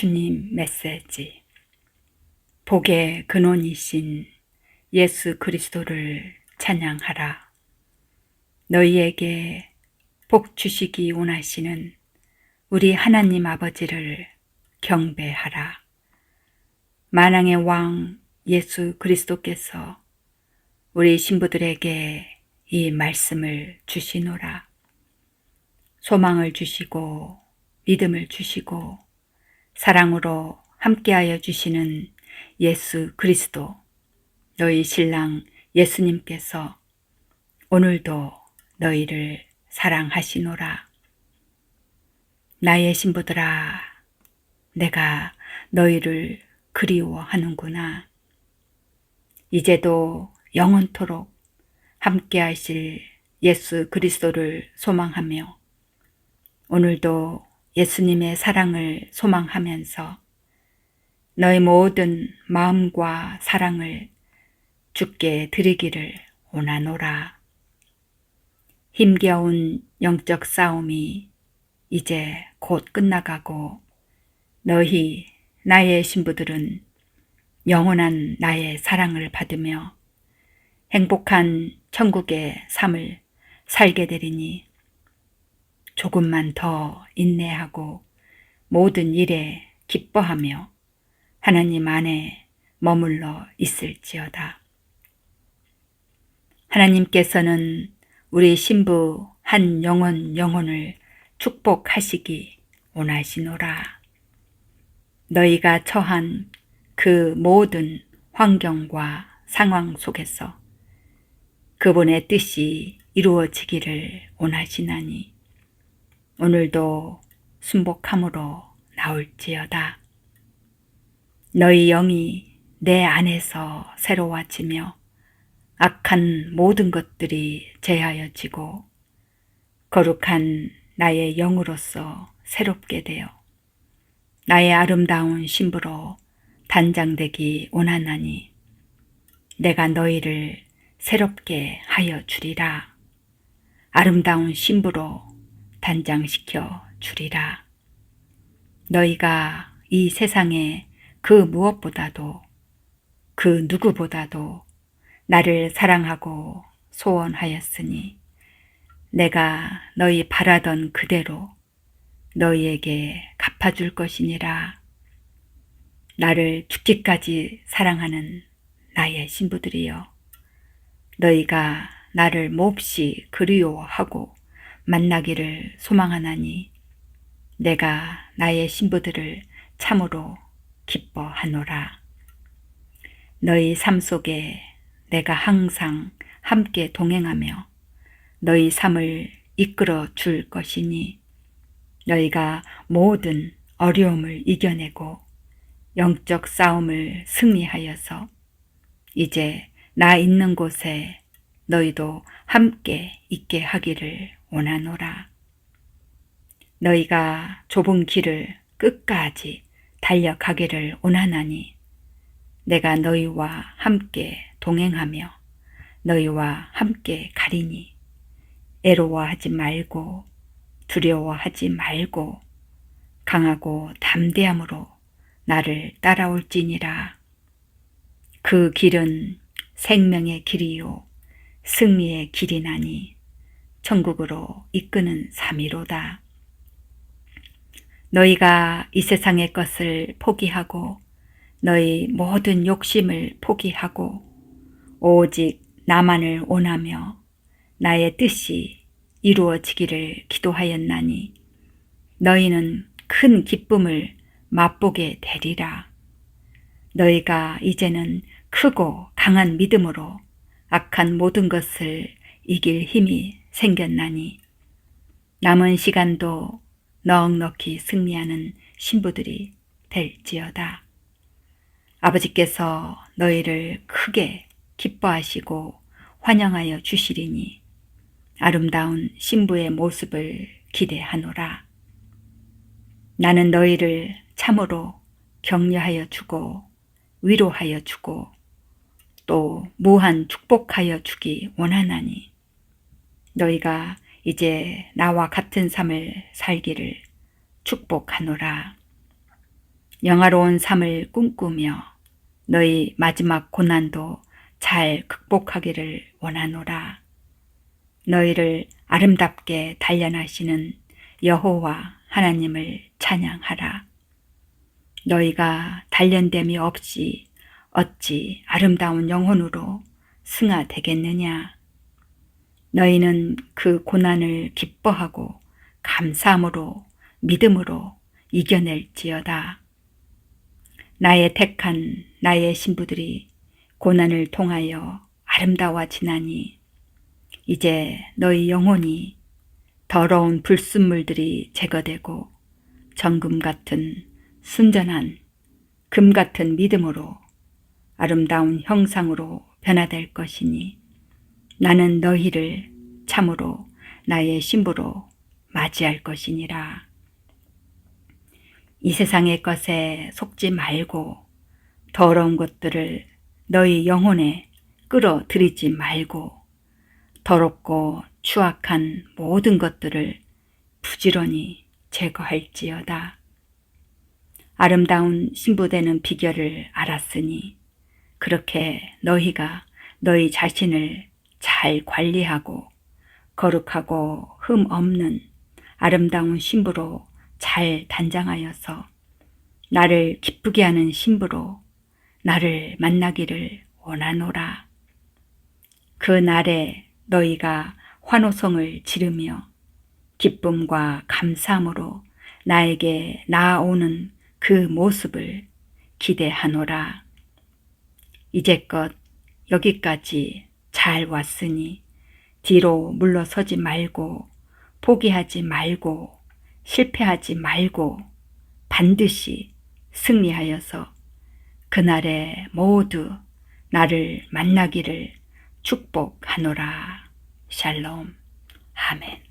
주님 메시지 복의 근원이신 예수 그리스도를 찬양하라. 너희에게 복 주시기 원하시는 우리 하나님 아버지를 경배하라. 만왕의 왕 예수 그리스도께서 우리 신부들에게 이 말씀을 주시노라. 소망을 주시고 믿음을 주시고 사랑으로 함께하여 주시는 예수 그리스도 너희 신랑 예수님께서 오늘도 너희를 사랑하시노라. 나의 신부들아, 내가 너희를 그리워하는구나. 이제도 영원토록 함께하실 예수 그리스도를 소망하며 오늘도 예수님의 사랑을 소망하면서 너의 모든 마음과 사랑을 주께 드리기를 원하노라. 힘겨운 영적 싸움이 이제 곧 끝나가고 너희 나의 신부들은 영원한 나의 사랑을 받으며 행복한 천국의 삶을 살게 되리니 조금만 더 인내하고 모든 일에 기뻐하며 하나님 안에 머물러 있을지어다. 하나님께서는 우리 신부 한 영혼 영혼을 축복하시기 원하시노라. 너희가 처한 그 모든 환경과 상황 속에서 그분의 뜻이 이루어지기를 원하시나니 오늘도 순복함으로 나올지어다. 너희 영이 내 안에서 새로워지며 악한 모든 것들이 제하여지고 거룩한 나의 영으로서 새롭게 되어 나의 아름다운 신부로 단장되기 원하나니 내가 너희를 새롭게 하여 주리라. 아름다운 신부로 단장시켜 주리라. 너희가 이 세상에 그 무엇보다도 그 누구보다도 나를 사랑하고 소원하였으니 내가 너희 바라던 그대로 너희에게 갚아줄 것이니라. 나를 죽기까지 사랑하는 나의 신부들이여. 너희가 나를 몹시 그리워하고 만나기를 소망하나니 내가 나의 신부들을 참으로 기뻐하노라. 너희 삶 속에 내가 항상 함께 동행하며 너희 삶을 이끌어 줄 것이니 너희가 모든 어려움을 이겨내고 영적 싸움을 승리하여서 이제 나 있는 곳에 너희도 함께 있게 하기를 원하노라. 너희가 좁은 길을 끝까지 달려가기를 원하나니 내가 너희와 함께 동행하며 너희와 함께 가리니 애로워하지 말고 두려워하지 말고 강하고 담대함으로 나를 따라올지니라. 그 길은 생명의 길이요 승리의 길이나니 천국으로 이끄는 삼위로다. 너희가 이 세상의 것을 포기하고 너희 모든 욕심을 포기하고 오직 나만을 원하며 나의 뜻이 이루어지기를 기도하였나니 너희는 큰 기쁨을 맛보게 되리라. 너희가 이제는 크고 강한 믿음으로 악한 모든 것을 이길 힘이 생겼나니 남은 시간도 넉넉히 승리하는 신부들이 될지어다. 아버지께서 너희를 크게 기뻐하시고 환영하여 주시리니 아름다운 신부의 모습을 기대하노라. 나는 너희를 참으로 격려하여 주고 위로하여 주고 또 무한 축복하여 주기 원하나니 너희가 이제 나와 같은 삶을 살기를 축복하노라. 영화로운 삶을 꿈꾸며 너희 마지막 고난도 잘 극복하기를 원하노라. 너희를 아름답게 단련하시는 여호와 하나님을 찬양하라. 너희가 단련됨이 없이 어찌 아름다운 영혼으로 승하되겠느냐. 너희는 그 고난을 기뻐하고 감사함으로 믿음으로 이겨낼지어다. 나의 택한 나의 신부들이 고난을 통하여 아름다워지나니 이제 너희 영혼이 더러운 불순물들이 제거되고 정금 같은 순전한 금 같은 믿음으로 아름다운 형상으로 변화될 것이니 나는 너희를 참으로 나의 신부로 맞이할 것이니라. 이 세상의 것에 속지 말고 더러운 것들을 너희 영혼에 끌어들이지 말고 더럽고 추악한 모든 것들을 부지런히 제거할지어다. 아름다운 신부되는 비결을 알았으니 그렇게 너희가 너희 자신을 잘 관리하고 거룩하고 흠 없는 아름다운 신부로 잘 단장하여서 나를 기쁘게 하는 신부로 나를 만나기를 원하노라. 그 날에 너희가 환호성을 지르며 기쁨과 감사함으로 나에게 나아오는 그 모습을 기대하노라. 이제껏 여기까지 잘 왔으니 뒤로 물러서지 말고 포기하지 말고 실패하지 말고 반드시 승리하여서 그날에 모두 나를 만나기를 축복하노라. 샬롬. 아멘.